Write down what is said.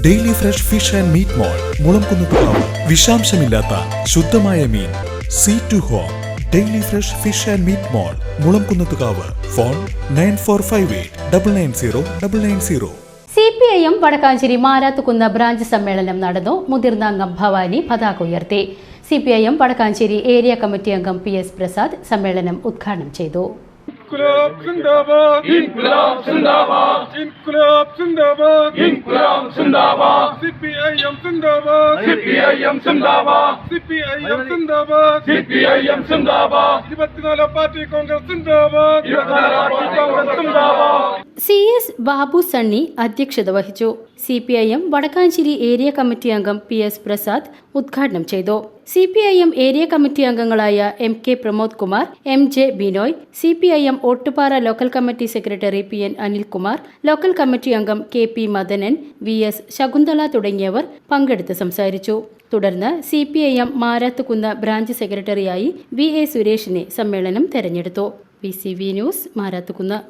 Daily fresh fish and meat mall Mulamkunnathukavu. വിഷാംശമില്ലാത്ത ശുദ്ധമായ മീൻ. Sea to home daily fresh fish and meat mall Mulamkunnathukavu. Phone nine four five eight double nine zero double nine zero. C P I M Vadakkanchery Marathukunnu branch സമ്മേളനം നടന്നു. മുതിർന്ന അംഗം ഭവാനി പതാക ഉയർത്തി. C P I M Vadakkanchery area committee അംഗം P S Prasad സമ്മേളനം ഉദ്ഘാടനം ചെയ്തു. ഇൻകുലാബ് സിന്ദാബാദ്. ഇൻകുലാബ് സിന്ദാബാദ്. ഇൻകുലാബ് സിന്ദാബാദ്. ഇൻകുലാബ് സിന്ദാബാദ്. സിപിഐഎം സിന്ദാബാദ്. സിപിഐഎം സിന്ദാബാദ്. സിപിഐഎം സിന്ദാബാദ്. സിപിഐഎം സിന്ദാബാദ്. ഇരുപത്തിനാലാം പാർട്ടി കോൺഗ്രസ് സിന്ദാബാദ്. ഇരുപത്തിനാലാം പാർട്ടി കോൺഗ്രസ് സിന്ദാബാദ് സി എസ് ബാബു സണ്ണി അധ്യക്ഷത വഹിച്ചു. C P I M Vadakkanchery area committee അംഗം പി എസ് പ്രസാദ് ഉദ്ഘാടനം ചെയ്തു. C P I M area committee അംഗങ്ങളായ M K Pramod Kumar M J Binoy C P I M Ottupara local committee secretary P N Anilkumar local committee അംഗം K P Madanan V S Shakuntala തുടങ്ങിയവർ പങ്കെടുത്ത് സംസാരിച്ചു. തുടർന്ന് C P I M Marathukunnu branch സെക്രട്ടറിയായി V A സുരേഷിനെ സമ്മേളനം തെരഞ്ഞെടുത്തു. P C V news Marathukunnu.